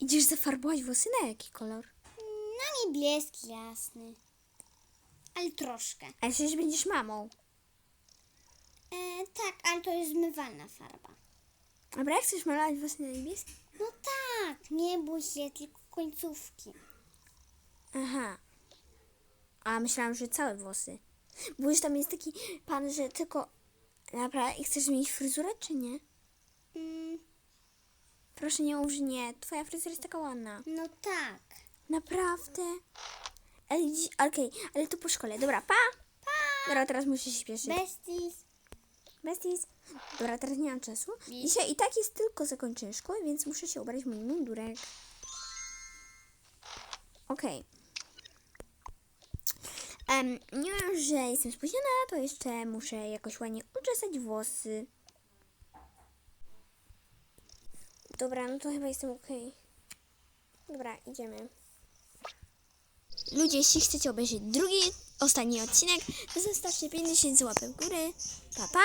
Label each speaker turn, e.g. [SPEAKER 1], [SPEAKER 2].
[SPEAKER 1] Idziesz zafarbować włosy na jaki kolor?
[SPEAKER 2] Na niebieski jasny. Ale troszkę.
[SPEAKER 1] A przecież będziesz mamą.
[SPEAKER 2] E, tak, ale to jest zmywalna farba.
[SPEAKER 1] Dobra, jak chcesz malować włosy na niebieski?
[SPEAKER 2] No tak, nie bój się, tylko końcówki.
[SPEAKER 1] Aha. A myślałam, że całe włosy. Bo już tam jest taki pan, że tylko... Naprawdę, chcesz zmienić fryzurę, czy nie?
[SPEAKER 2] Mm,
[SPEAKER 1] Proszę nie mów, że nie. Twoja fryzura jest taka ładna.
[SPEAKER 2] no tak.
[SPEAKER 1] Naprawdę? Ale dziś... Okej, ale to po szkole. Dobra, pa!
[SPEAKER 2] Pa!
[SPEAKER 1] Dobra, teraz muszę się śpieszyć.
[SPEAKER 2] Besties.
[SPEAKER 1] Besties. Dobra, teraz nie mam czasu. Dzisiaj i tak jest tylko zakończenie szkoły, więc muszę się ubrać w mój mundurek. Okej. Em, nie wiem, że jestem spóźniona, to jeszcze muszę jakoś ładnie uczesać włosy. Dobra, no to chyba jestem okej. Dobra, idziemy. Ludzie, jeśli chcecie obejrzeć drugi, ostatni odcinek, to zostawcie 5000 łapek w górę. Pa, pa!